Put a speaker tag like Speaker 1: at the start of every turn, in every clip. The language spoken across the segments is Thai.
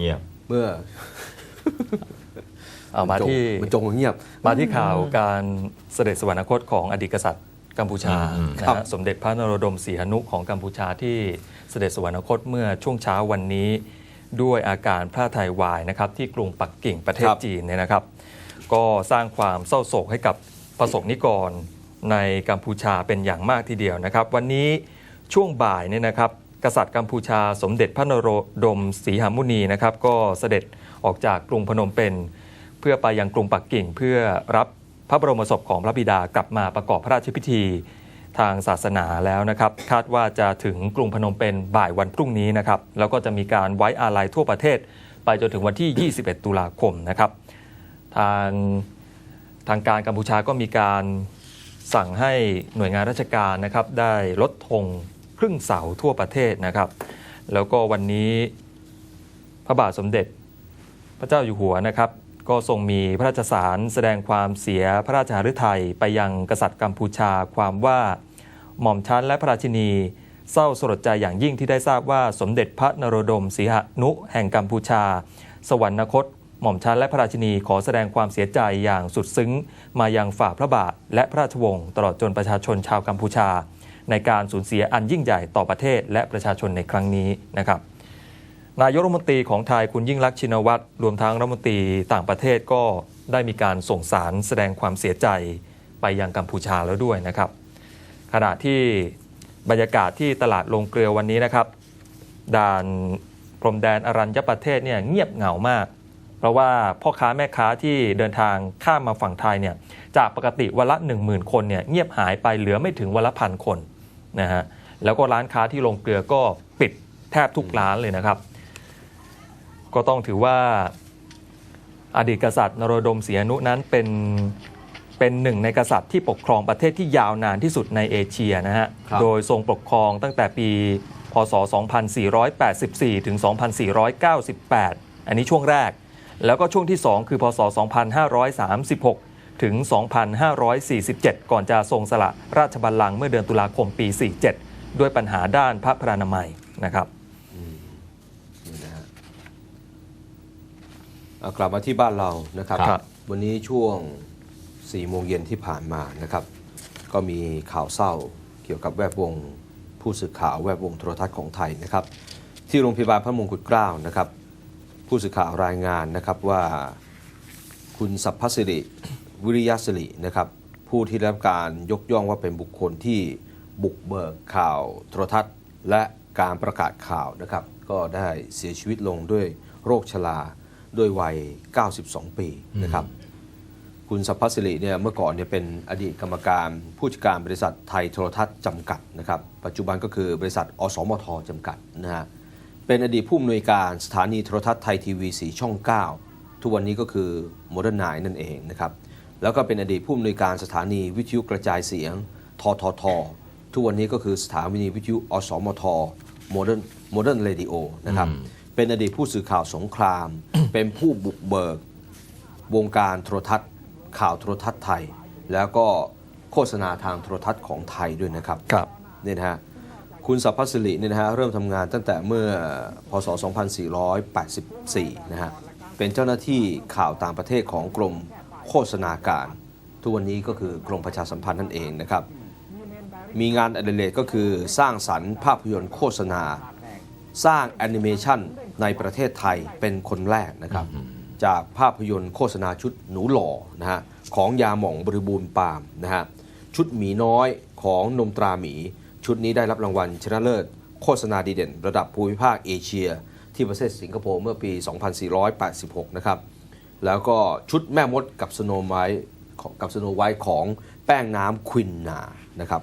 Speaker 1: อะ
Speaker 2: ครับ
Speaker 3: เงียบ
Speaker 1: เมื่อ
Speaker 2: เอามาที่
Speaker 1: มันจงเงียบ
Speaker 2: มาที่ข่าวการเสด็จสวรรคตของอดีตกษัตริย์กัมพูชา
Speaker 3: อืม
Speaker 2: นะครับฮะสมเด็จพระนโรดมศรีหนุของกัมพูชาที่เสด็จสวรรคตเมื่อช่วงเช้าวันนี้ ด้วยอาการพระทัยวายนะครับที่กรุงปักกิ่งประเทศ
Speaker 1: ครับ
Speaker 2: จีนเนี่ยนะครับ ก็สร้างความเศร้าโศกให้กับประสบนิกรในกัมพูชาเป็นอย่างมากทีเดียวนะครับ วันนี้ช่วงบ่ายเนี่ยนะครับ กษัตริย์กัมพูชาสมเด็จพระนโรดมศรีหามุนีนะครับก็เสด็จออกจากกรุงพนมเปญเพื่อไปยังกรุงปักกิ่งเพื่อรับพระบรมศพของพระบิดากลับมาประกอบพระราชพิธีทางศาสนาแล้วนะครับ คาดว่าจะถึงกรุงพนมเปญบ่ายวันพรุ่งนี้นะครับ แล้วก็จะมีการไว้อาลัยทั่วประเทศ ไปจนถึงวันที่ 21 ตุลาคมนะครับ ทางทางการกัมพูชาก็มีการสั่งให้หน่วยงานราชการนะครับ ได้ลดธง ครึ่งเสาทั่วประเทศนะครับ แล้วก็วันนี้พระบาทสมเด็จพระเจ้าอยู่หัวนะครับ ก็ทรงมีพระราชสารแสดงความเสียพระราชหฤทัยไปยังกษัตริย์กัมพูชาความว่าหม่อมชั้นและพระราชินีเศร้าสลดใจอย่างยิ่งที่ได้ทราบว่าสมเด็จพระนโรดมศรีหนุแห่งกัมพูชา สวรรคต หม่อมชั้นและพระราชินีขอแสดงความเสียใจอย่างสุดซึ้ง มายังฝ่าพระบาทและพระราชวงศ์ตลอดจนประชาชนชาวกัมพูชา ในการสูญเสียอันยิ่งใหญ่ต่อประเทศและประชาชนในครั้งนี้นะครับนายกรัฐมนตรีของไทยคุณยิ่งรักษณ์ชินวัตรรวมทั้งรัฐมนตรีต่างประเทศก็ได้มีการส่งสารแสดงความเสียใจไปยังกัมพูชาแล้วด้วยนะครับ ขณะที่บรรยากาศที่ตลาดลงเกลือวันนี้นะครับ ด่านพรมแดนอรัญญประเทศเนี่ยเงียบเหงามาก เพราะว่าพ่อค้าแม่ค้าที่เดินทางข้ามมาฝั่งไทยเนี่ยจากปกติวันละ 1 0,000 คนเนี่ยเงียบหายไปเหลือไม่ถึงวันละพันคน นะฮะแล้วก็ร้านค้าที่ลงเกลือก็ปิดแทบทุกร้านเลยนะครับ ก็ต้องถือว่าอดีตกษัตริย์นโรดมศรีอนุนั้นเป็นเป็นหนึ่งในกษัตริย์ที่ปกครองประเทศที่ยาวนานที่สุดในเอเชียนะฮะ
Speaker 1: ครับ
Speaker 2: โดยทรงปกครองตั้งแต่ปี พศ 2484 ถึง 2498 อันนี้ช่วงแรก แล้วก็ช่วงที่ 2 คือ พศ 2536 ถึง 2547 ก่อนจะทรงสละราชบัลลังก์เมื่อเดือนตุลาคมปี 47 ด้วยปัญหาด้านพระพรานามัยนะครับ
Speaker 1: นี่นะฮะเอากลับมาที่บ้านเรานะครับ
Speaker 2: ครับ
Speaker 1: วันนี้ช่วง4โมงเย็นที่ผ่านมานะครับ ก็มีข่าวเศร้าเกี่ยวกับแวดวงผู้สื่อข่าวแวดวงโทรทัศน์ของไทยนะครับ ที่โรงพยาบาลพระมงกุฎเกล้านะครับ ผู้สื่อข่าวรายงานนะครับว่าคุณสัพพสิริ วิริยสิรินะครับผู้ที่ได้รับการยกย่องว่าเป็นบุคคลที่บุกเบิกข่าวโทรทัศน์ และการประกาศข่าวนะครับก็ได้เสียชีวิตลงด้วยโรคชราด้วยวัย 92 ปีนะครับคุณสัพพสิริเนี่ยเมื่อก่อนเนี่ยเป็นอดีตกรรมการผู้จัดการบริษัทไทยโทรทัศน์จำกัดนะครับปัจจุบันก็คือบริษัท อสมทจำกัดนะฮะเป็นอดีตผู้อำนวยการสถานีโทรทัศน์ไทยทีวีสีช่อง 9 ทุกวันนี้ก็คือโมเดิร์นไนนั่นเองนะครับ แล้วก็เป็นอดีตผู้อำนวยการสถานีวิทยุกระจายเสียง ททท ทุกวันนี้ก็คือสถานีวิทยุอสมทโมเดิร์นโมเดิร์นเรดิโอนะครับ เป็นอดีตผู้สื่อข่าวสงคราม เป็นผู้บุกเบิก วงการโทรทัศน์ข่าวโทรทัศน์ไทย แล้วก็โฆษณาทางโทรทัศน์ของไทยด้วยนะครับ
Speaker 2: ครับ
Speaker 1: เนี่ยนะฮะคุณสัพพสิริเนี่ยนะฮะเริ่มทำงานตั้งแต่เมื่อพศ 2484 นะฮะเป็นเจ้าหน้าที่ข่าวต่างประเทศของกรม โฆษณาการ ทุกวันนี้ก็คือกรมประชาสัมพันธ์นั่นเองนะครับ มีงานอดิเรกก็คือสร้างสรรค์ภาพยนตร์โฆษณา สร้างแอนิเมชันในประเทศไทยเป็นคนแรกนะครับ จากภาพยนตร์โฆษณาชุดหนูหล่อนะฮะของยาหม่องบริบูรณ์ปาล์มนะฮะชุดหมีน้อยของนมตราหมี ชุดนี้ได้รับรางวัลชนะเลิศ โฆษณาดีเด่น ระดับภูมิภาคเอเชีย ที่ประเทศสิงคโปร์เมื่อปี 2486 นะครับ แล้วก็ชุดแม่มดกับสโนไวท์กับสโนไวท์ของแป้งน้ำควินนานะครับ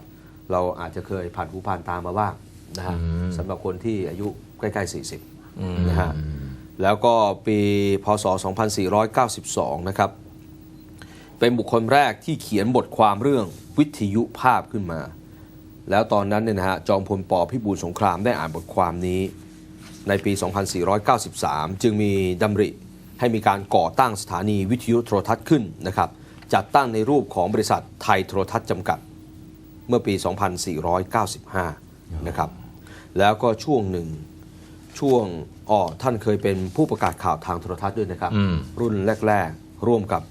Speaker 1: เราอาจจะเคยผ่านหูผ่านตามาบ้างนะฮะสำหรับคนที่อายุใกล้ๆ 40นะฮะแล้วก็ปีพศ 2492 นะครับ เป็นบุคคลแรกที่เขียนบทความเรื่องวิทยุภาพขึ้นมา แล้วตอนนั้นเนี่ยนะฮะจอมพลปพิบูลสงครามได้อ่านบทความนี้ ในปี 2493 จึงมีดำริ ให้มีการก่อตั้งสถานีวิทยุโทรทัศน์ขึ้นนะครับจัดตั้งในรูปของบริษัทไทยโทรทัศน์จำกัด เมื่อปี 2495 นะครับ แล้วก็ช่วงหนึ่งช่วงอ๋อท่านเคยเป็นผู้ประกาศข่าวทางโทรทัศน์ด้วยนะครับ
Speaker 3: อืม
Speaker 1: รุ่นแรก ๆ ร่วมกับ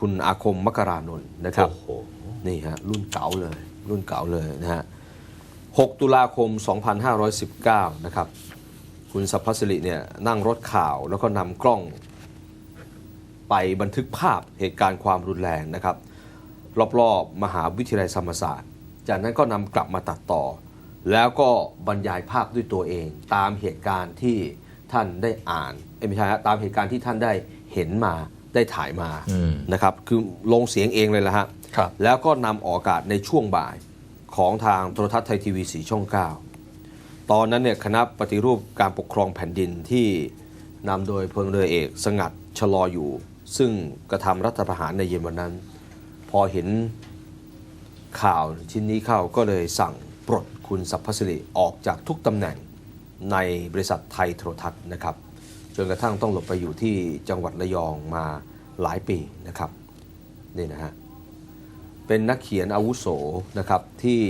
Speaker 1: คุณอาคมมกรานนท์นะครับ
Speaker 3: โอ้โห
Speaker 1: นี่ฮะรุ่นเก่าเลย รุ่นเก่าเลยนะฮะ 6 ตุลาคม 2519 นะครับ คุณสัพพสิริเนี่ยนั่งรถข่าวแล้วก็นำกล้อง ไปบันทึกภาพเหตุการณ์ความรุนแรงนะครับ รอบๆ มหาวิทยาลัยธรรมศาสตร์ จากนั้นก็นำกลับมาตัดต่อ แล้วก็บรรยายภาพด้วยตัวเอง ตามเหตุการณ์ที่ท่านได้อ่านเอ้ยไม่ใช่ฮะตามเหตุการณ์ที่ท่านได้เห็นมาได้ถ่ายมา
Speaker 3: อืม
Speaker 1: นะครับคือลงเสียงเองเลยละฮะ
Speaker 2: ครับ
Speaker 1: แล้วก็นำออกอากาศในช่วงบ่ายของทางโทรทัศน์ไทยทีวีสีช่อง 9 ตอนนั้นเนี่ยคณะปฏิรูปการปกครองแผ่นดินที่นำโดยพลเรือเอกสงัดชะลออยู่ ซึ่งกระทำรัฐประหารในเย็นวันนั้น พอเห็นข่าวชิ้นนี้เข้าก็เลยสั่งปลดคุณสัพพสิริออกจากทุกตำแหน่งในบริษัทไทยโทรทัศน์นะครับจนกระทั่งต้องหลบไปอยู่ที่จังหวัดระยองมาหลายปีนะครับนี่นะฮะเป็นนักเขียนอาวุโสนะครับที่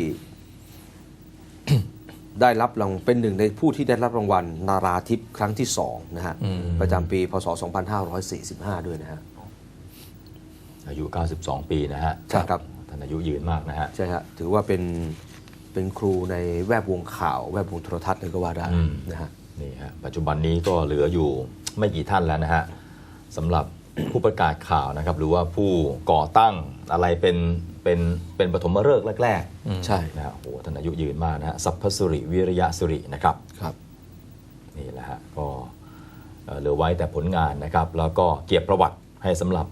Speaker 1: ได้รับรางเป็นหนึ่งในผู้ที่ได้รับรางวัลนาราทิพย์ครั้งที่สองนะฮะ
Speaker 2: อืม
Speaker 1: ประจำปีพศ 2545 ด้วยนะฮะ
Speaker 3: อายุ 92 ปีนะฮะ
Speaker 1: ใช่ครับ
Speaker 3: ท่านอายุยืนมากนะฮะ
Speaker 1: ใช่ฮะถือว่าเป็นเป็นครูในแวดวงข่าว แวดวงโทรทัศน์เลยก็ว่าได้
Speaker 3: อืม
Speaker 1: นะฮะ
Speaker 3: นี่ฮะปัจจุบันนี้ก็เหลืออยู่ไม่กี่ท่านแล้วนะฮะสำหรับผู้ประกาศข่าวนะครับ หรือว่าผู้ก่อตั้ง อะไรเป็นเป็นเป็นปฐมฤกษ์แรก
Speaker 1: ใช่
Speaker 3: ๆนะฮะโอ้โหท่านอายุยืนมากนะฮะสัพพสุริวิริยะสุรินะครับ
Speaker 1: ครับ
Speaker 3: นี่แหละฮะก็เอ่อเหลือไว้แต่ผลงานนะครับ แล้วก็เกียรติประวัติให้สำหรับ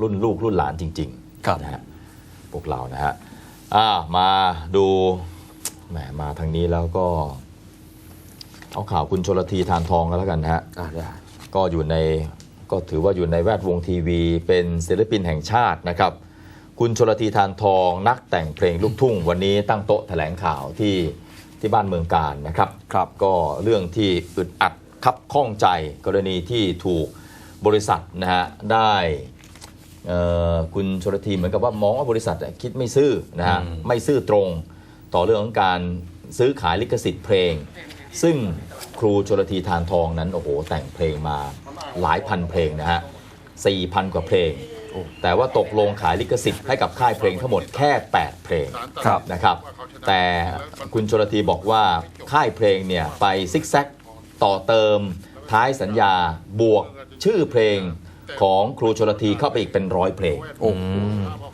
Speaker 3: รุ่นลูกรุ่นหลานจริง
Speaker 2: ครับ
Speaker 3: ๆนะฮะพวกเรานะฮะอ่ามาดูแหมมาทางนี้แล้วก็ เอาข่าวคุณชลทีทานทองกันแล้วกันนะฮะ
Speaker 1: อ่าได้
Speaker 3: ก็อยู่ในก็ถือว่าอยู่ในแวดวงทีวี เป็นศิลปินแห่งชาตินะครับ คุณชลทีทานทองนักแต่งเพลงลูกทุ่ง วันนี้ตั้งโต๊ะแถลงข่าวที่ที่บ้านเมืองการนะครับ
Speaker 1: ครับ
Speaker 3: ก็เรื่องที่อึดอัดคับข้องใจกรณีที่ถูกบริษัทนะฮะได้เอ่อคุณชลทีเหมือนกับว่ามองว่าบริษัทเนี่ยคิดไม่ซื่อนะฮะไม่ซื่อตรงต่อเรื่องของการซื้อขายลิขสิทธิ์เพลง ซึ่งครูชลทีทานทองนั้นโอ้โหแต่งเพลงมาหลายพันเพลงนะฮะสี่พันกว่าเพลง แต่ว่าตกลงขายลิขสิทธิ์ให้กับค่ายเพลงทั้งหมดแค่ 8 เพลง
Speaker 2: ครับ
Speaker 3: นะครับ แต่คุณชลทีบอกว่าค่ายเพลงเนี่ยไปซิกแซกต่อเติมท้ายสัญญาบวกชื่อเพลงของครูชลทีเข้าไปอีกเป็นร้อยเพลง
Speaker 1: โอ้โห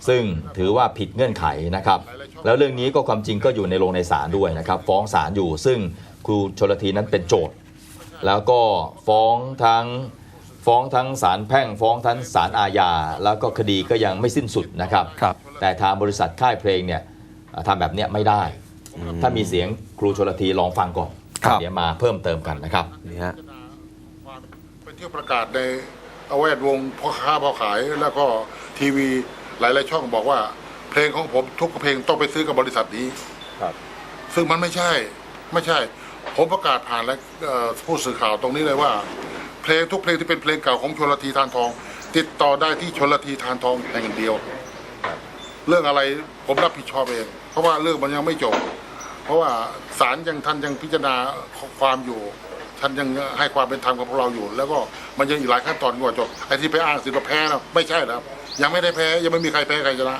Speaker 3: ซึ่งถือว่าผิดเงื่อนไขนะครับ แล้วเรื่องนี้ก็ความจริงก็อยู่ในโรงในศาลด้วยนะครับ ฟ้องศาลอยู่ซึ่งครูชลทีนั้นเป็นโจทย์ แล้วก็ฟ้องทั้ง ฟ้องทั้งศาลแพ่งฟ้องทั้งศาลอาญา แล้วก็คดีก็ยังไม่สิ้นสุดนะครับ
Speaker 2: ครับ
Speaker 3: แต่ทางบริษัทค่ายเพลงเนี่ยเอ่อทำแบบเนี้ยไม่ได้ ถ้ามีเสียงครูชลทีลองฟังก่อน
Speaker 2: ครับ
Speaker 3: เดี๋ยวมาเพิ่มเติมกันนะครับ
Speaker 1: นี่ฮะ
Speaker 4: ไปเที่ยวประกาศในเอาแวดวงพ่อค้าพ่อขายแล้วก็ทีวีหลาย ๆ ช่องบอกว่า เพลงของผมทุกเพลงต้องไปซื้อกับบริษัทนี้
Speaker 3: ครับ
Speaker 4: ซึ่งมันไม่ใช่ไม่ใช่ ผมประกาศผ่านและเอ่อผู้สื่อข่าวตรงนี้เลยว่า เพลงทุกเพลงที่เป็นเพลงเก่าของชนลทีทานทอง ติดต่อได้ที่ชนลทีทานทองแห่งเดียว เรื่องอะไรผมรับผิดชอบเอง เพราะว่าเรื่องมันยังไม่จบ เพราะว่าศาลยังท่านยังพิจารณาความอยู่ท่านยังให้ความเป็นธรรมกับพวกเราอยู่ แล้วก็มันยังอีกหลายขั้นตอนกว่าจบไอ้ที่ไปอ้างสิทธิ์ว่าแพ้นะไม่ใช่นะครับยังไม่ได้แพ้ยังไม่มีใครแพ้ใครชนะ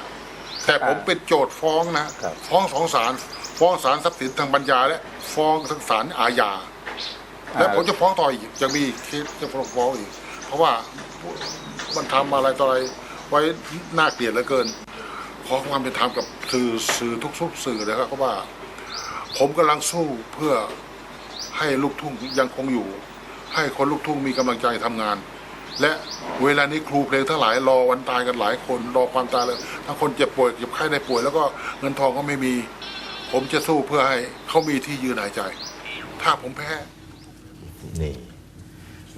Speaker 4: แต่ผมเป็นโจทย์ฟ้องนะฟ้องสองศาลฟ้องศาลทรัพย์สินทางปัญญาและฟ้องทางศาลอาญา และผมจะฟ้องต่ออีกยังมีเคสจะฟ้องอีก เพราะว่ามันทำอะไรต่ออะไรไว้น่าเกลียดเหลือเกิน ขอความเป็นธรรมกับสื่อสื่อทุกๆสื่อเลยครับเพราะว่า ผมกำลังสู้เพื่อให้ลูกทุ่งยังคงอยู่ ให้คนลูกทุ่งมีกำลังใจทำงาน และเวลานี้ครูเพลงทั้งหลายรอวันตายกันหลายคนรอความตายเลยทั้งคนเจ็บป่วยเจ็บไข้ได้ป่วย แล้วก็เงินทองก็ไม่มี ผมจะสู้เพื่อให้เขามีที่ยืนหายใจ ถ้าผมแพ้
Speaker 3: นี่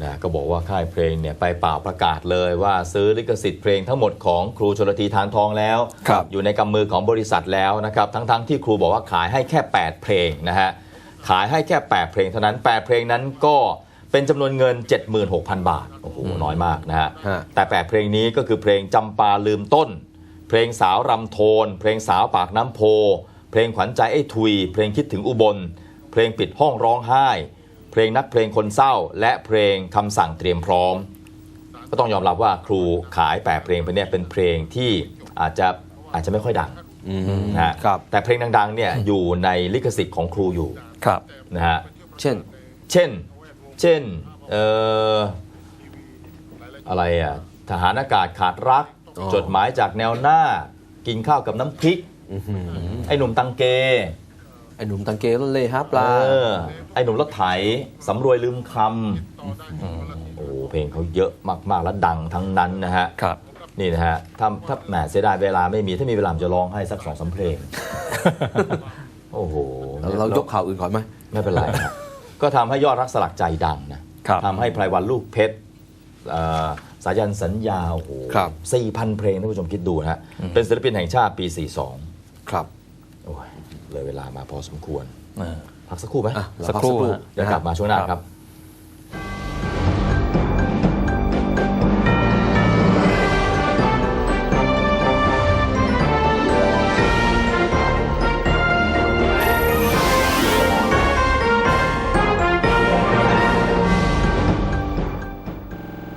Speaker 3: นะก็บอกว่าค่ายเพลงเนี่ยไปเปล่าประกาศเลยว่าซื้อลิขสิทธิ์เพลงทั้งหมดของครูชลทีทานทองแล้ว
Speaker 1: ครับ
Speaker 3: อยู่ในกำมือของบริษัทแล้วนะครับ ทั้งๆที่ครูบอกว่าขายให้แค่ 8 เพลงนะฮะ ขายให้แค่ 8 เพลงเท่านั้น 8 เพลงนั้นก็เป็นจำนวนเงิน 76,000 บาท โอ้โห น้อยมากนะฮะ
Speaker 1: ฮะ
Speaker 3: แต่ 8 เพลงนี้ก็คือเพลงจำปาลืมต้น เพลงสาวรำโทน เพลงสาวปากน้ำโพ เพลงขวัญใจไอ้ทุย เพลงคิดถึงอุบล เพลงปิดห้องร้องไห้ เพลงนักเพลงคนเศร้า และเพลงคำสั่งเตรียมพร้อม ก็ต้องยอมรับว่าครูขายแปดเพลงไปเนี่ยเป็นเพลงที่อาจจะอาจจะไม่ค่อยดัง
Speaker 1: อืม
Speaker 3: นะฮะ
Speaker 1: ครับ
Speaker 3: แต่เพลงดังๆเนี่ยอยู่ในลิขสิทธิ์ของครูอยู่
Speaker 2: ครับ
Speaker 3: นะฮะ
Speaker 1: เช่น
Speaker 3: เช่น เช่นเอ่ออะไรอะทหารอากาศขาดรัก
Speaker 1: อ๋อ
Speaker 3: จดหมายจากแนวหน้า กินข้าวกับน้ำพริก
Speaker 1: อื้อหือ
Speaker 3: ไอ้หนุ่มตังเก
Speaker 1: ไอ้หนุ่มตังเกรถเลยฮะปลา
Speaker 3: เออไอ้หนุ่มรถไถสำรวยลืมคำโอ้โหเพลงเขาเยอะมากๆ และดังทั้งนั้นนะฮะ
Speaker 2: ครับ
Speaker 3: นี่นะฮะ ถ้าถ้าแหมเสียดายเวลาไม่มี ถ้ามีเวลาผมจะร้องให้สักสองสามเพลง โอ้โห
Speaker 1: เรายกข่าวอื่นก่อนไหม
Speaker 3: ไม่เป็นไรครับ ก็ทำให้ยอดรักสลักใจดังนะครับ ทำให้ไพรวันลูกเพชรเอ่อสายันสัญญา โอ้โห
Speaker 1: ครับ
Speaker 3: สี่พันเพลงท่านผู้ชมคิดดูนะฮะ เป็นศิลปินแห่งชาติปี 42
Speaker 1: ครับ
Speaker 3: โอ้ย เลยเวลามาพอสมควร
Speaker 2: เออ
Speaker 3: พักสักครู่ไหม
Speaker 1: อะ
Speaker 2: สักครู่
Speaker 3: พั
Speaker 2: ฮะ
Speaker 3: เดี๋ยวกลับมาช่วงหน้าครับ